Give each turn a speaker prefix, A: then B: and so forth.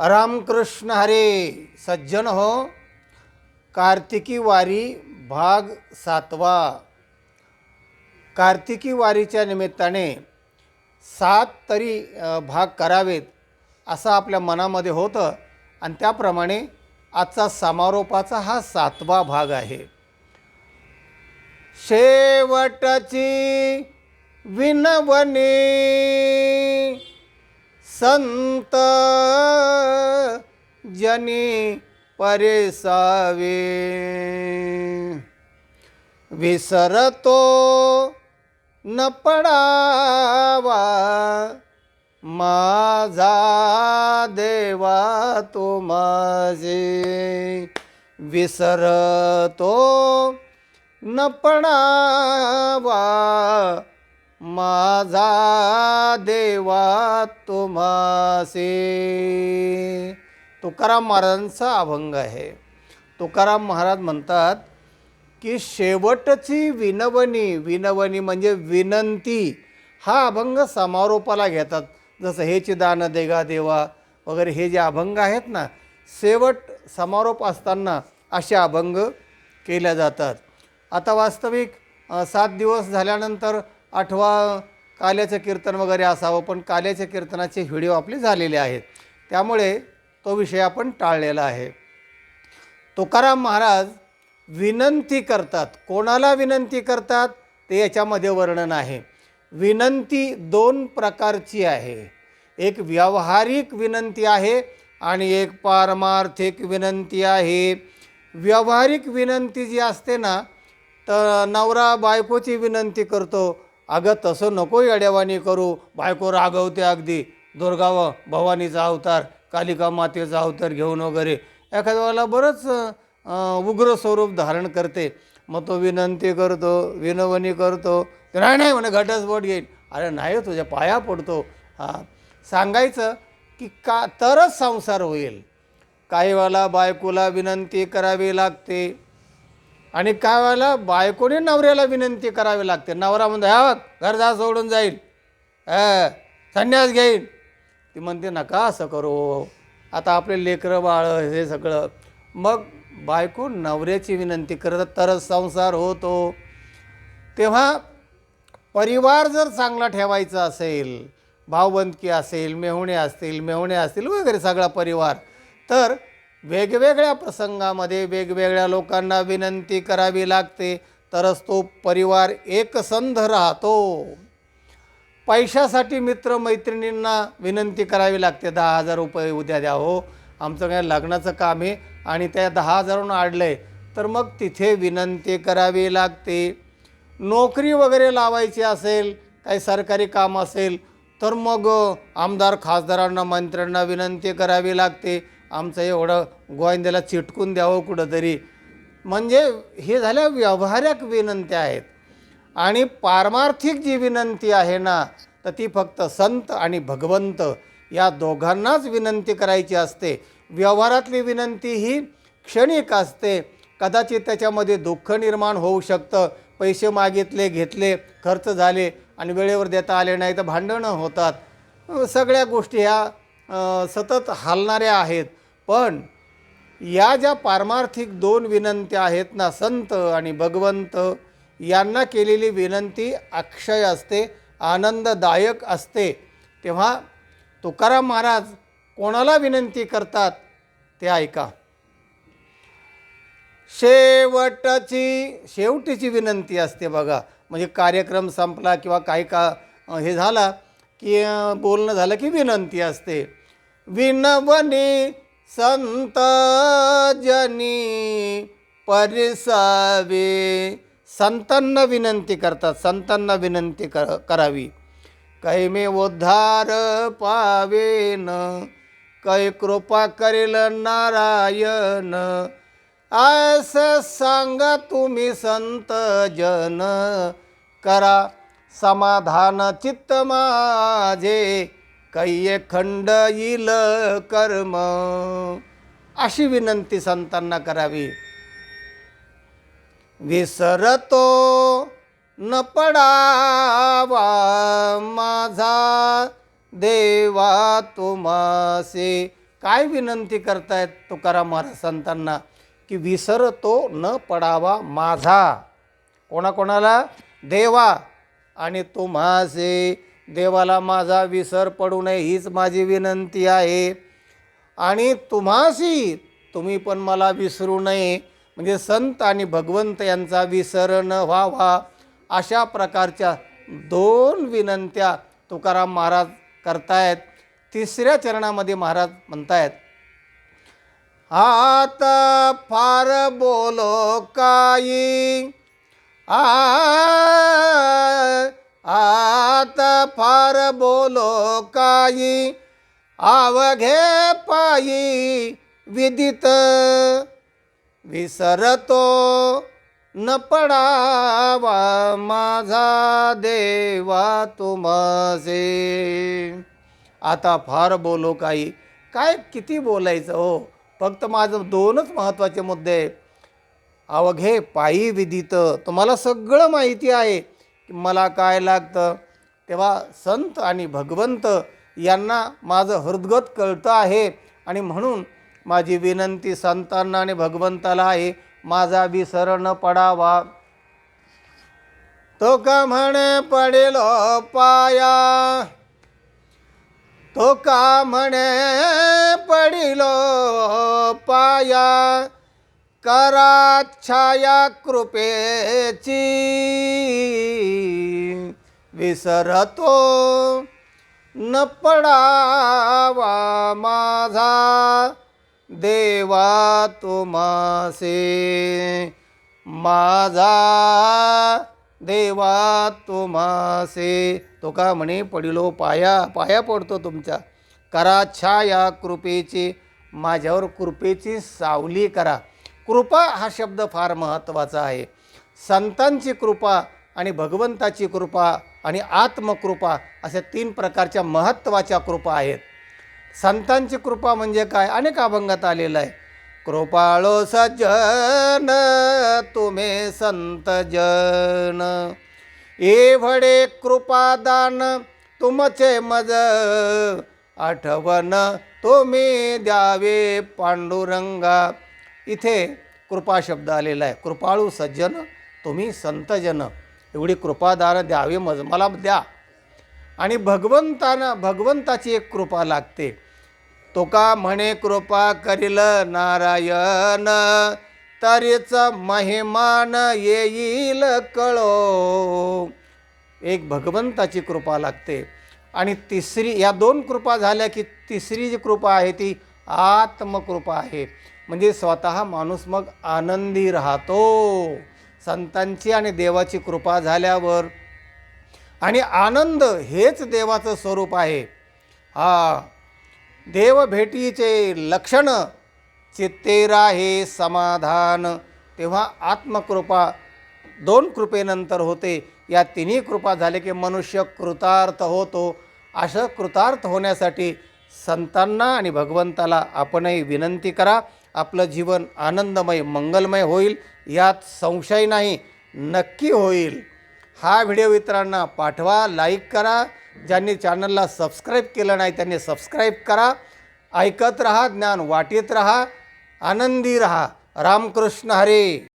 A: रामकृष्ण हरे सज्जन हो। कार्तिकी वारी भाग सातवा। कार्तिकी वारीच्या निमित्ताने सात तरी भाग करावेत असं आपल्या मनामध्ये होतं. आणि त्याप्रमाणे आजचा समारोपाचा हा सातवा भाग आहे. शेवटची विनवणी! संत जनी परेसावे। विसरतो न पडावा माझा देवा तो माझे। विसरतो न पडावा माझा देवा तुम्हासे तुकाराम महाराजांचा अभंग आहे. तुकाराम महाराज म्हणतात की शेवटची विनवणी विनवणी म्हणजे विनंती हा अभंग समारोपाला घेतात. जसं हे चिदान देगा देवा वगैरे हे जे अभंग आहेत ना शेवट समारोप असताना असे अभंग केल्या जातात. आता वास्तविक सात दिवस झाल्यानंतर आठवा काल्याचं कीर्तन वगैरे असावं पण काल्याच्या कीर्तनाचे व्हिडिओ आपले झालेले आहेत. त्यामुळे तो विषय आपण टाळलेला आहे. तुकाराम महाराज विनंती करतात. कोणाला विनंती करतात? ते याच्यामध्ये वर्णन आहे. विनंती दोन प्रकारची आहे. एक व्यावहारिक विनंती आहे आणि एक पारमार्थिक विनंती आहे. व्यावहारिक विनंती जी असते ना तर नवरा बायकोची विनंती करतो अगं तसं नको येड्यावानी करू. बायको रागवते अगदी. दुर्गाव भवानीचा अवतार कालिका मातेचा अवतार घेऊन वगैरे. एखाद्या वेळेला बरंच उग्र स्वरूप धारण करते. मग तो विनंती करतो विनवणी करतो. नाही नाही म्हणे घटस्फोट घेईन. अरे नाही तुझ्या पाया पडतो. हां. सांगायचं की का तरच संसार होईल. काही वेळेला बायकोला विनंती करावी लागते. आणि काय व्हायला? बायकोने नवऱ्याला विनंती करावी लागते. नवरा म्हणतो ह्या घर जा सोडून जाईल. संन्यास घेईन. ती म्हणते नका असं करू. आता आपले लेकरं बाळ हे सगळं. मग बायको नवऱ्याची विनंती करत तरच संसार होतो. तेव्हा परिवार जर चांगला ठेवायचा असेल भावबंदकी असेल मेहुणे असतील मेहुणे असतील वगैरे सगळा परिवार तर वेगवेगळ्या प्रसंगामध्ये वेगवेगळ्या लोकांना विनंती करावी लागते. तरच तो परिवार एकसंध राहतो. पैशासाठी मित्रमैत्रिणींना विनंती करावी लागते. दहा हजार रुपये उद्या द्या हो. आमचं काय लग्नाचं काम आहे आणि त्या दहा हजारून आडलं आहे तर मग तिथे विनंती करावी लागते. नोकरी वगैरे लावायची असेल काही सरकारी काम असेल तर मग आमदार खासदारांना मंत्र्यांना विनंती करावी लागते. आमचं एवढं गोविंद्याला चिटकून द्यावं कुठंतरी. म्हणजे हे झाल्या व्यावहारिक विनंत्या आहेत. आणि पारमार्थिक जी विनंती आहे ना तर ती फक्त संत आणि भगवंत या दोघांनाच विनंती करायची असते. व्यवहारातली विनंती ही क्षणिक असते. कदाचित त्याच्यामध्ये दुःख निर्माण होऊ शकतं. पैसे मागितले घेतले खर्च झाले आणि वेळेवर देता आले नाही तर भांडणं होतात. सगळ्या गोष्टी ह्या सतत हालणाऱ्या आहेत. पण या ज्या पारमार्थिक दोन विनंत्या आहेत ना संत आणि भगवंत यांना केलेली विनंती अक्षय असते आनंददायक असते. तेव्हा तुकाराम महाराज कोणाला विनंती करतात ते ऐका. शेवटची शेवटीची विनंती असते बघा. म्हणजे कार्यक्रम संपला किंवा काही का हे झाला की बोलणं झालं की विनंती असते. विनवणी संत जनी परिसावे. संतांना विनंती करतात संतांना विनंती कर करावी. काही मी उद्धार पावेन काही कृपा करेल नारायण. असं सांगा तुम्ही संत जन करा समाधान चित्त माझे. कैये खंड येईल कर्म. अशी विनंती संतांना करावी. विसरतो न पडावा माझा देवा तुमासे काय विनंती करतायत तुकाराम महाराज संतांना? की विसरतो न पडावा माझा. कोणाकोणाला? देवा. आणि तुम्हासे. देवाला माझा विसर पडू नये हीच माझी विनंती आहे. आणि तुम्हाशी तुम्ही पण मला विसरू नये. म्हणजे संत आणि भगवंत यांचा विसर न व्हावा अशा प्रकारच्या दोन विनंत्या तुकाराम महाराज करतायत. तिसऱ्या चरणामध्ये महाराज म्हणतायत आता फार बोलो काही आ आता फार बोलो काही आवघे पायी विदित. विसरतो न पडावा माझा देवा तुमसे आता फार बोलो काही. काय किती बोलायचं हो? फक्त माझं दोनच महत्त्वाचे मुद्दे. आहे अवघे पायी विदित. तुम्हाला सगळं माहिती आहे. मला काय लागतं? तेव्हा संत आणि भगवंत यांना माझं हृदगत कळतं आहे. आणि म्हणून माझी विनंती संतांना आणि भगवंताला आहे माझा विसर न पडावा. तो का म्हणे पडेल पाया? तो का म्हणे पडिलो पाया? करा छाया कृपेची विसरतो. न पडावा माझा देवा तुमासे माझा देवा तुमासे तो का म्हणे पडिलो पाया पाया पडतो तुमच्या. करा छाया कृपेची माझ्यावर कृपेची सावली करा. कृपा हा शब्द फार महत्त्वाचा आहे. संतांची कृपा आणि भगवंताची कृपा आणि आत्मकृपा अशा तीन प्रकारच्या महत्त्वाच्या कृपा आहेत. संतांची कृपा म्हणजे काय? अनेक अभंगात आलेलं आहे. कृपाळो सज्जन तुम्ही संत जन. एवढे कृपादान तुमचे मज. आठवण तुम्ही द्यावे पांडुरंगा. इथे कृपा शब्द आलेला आहे. कृपाळू सज्जन तुम्ही संतजन एवढी कृपादान द्यावे मज मला द्या. आणि भगवंतानं भगवंताची एक कृपा लागते. तो का म्हणे कृपा करील नारायण तरीच महिमान येईल कळो. एक भगवंताची कृपा लागते. आणि तिसरी या दोन कृपा झाल्या की तिसरी जी कृपा आहे ती आत्मकृपा आहे. म्हणजे स्वतः माणूस मग आनंदी राहतो. संतांची आणि देवाची कृपा झाल्यावर. आणि आनंद हेच देवाचं स्वरूप आहे. हा देव भेटीचे लक्षण चित्तेरा हे समाधान. तेव्हा आत्मकृपा दोन कृपेनंतर होते. या तिन्ही कृपा झाले की मनुष्य कृतार्थ होतो. असं कृतार्थ होण्यासाठी संतांना आणि भगवंताला आपणही विनंती करा. आपलं जीवन आनंदमय मंगलमय होईल. यात संशय नाही नक्की होईल. हा व्हिडिओ इतरांना पाठवा लाईक करा. ज्यांनी चॅनलला सबस्क्राईब केलं नाही त्यांनी सबस्क्राईब करा. ऐकत रहा ज्ञान वाटीत रहा आनंदी रहा. रामकृष्ण हरे.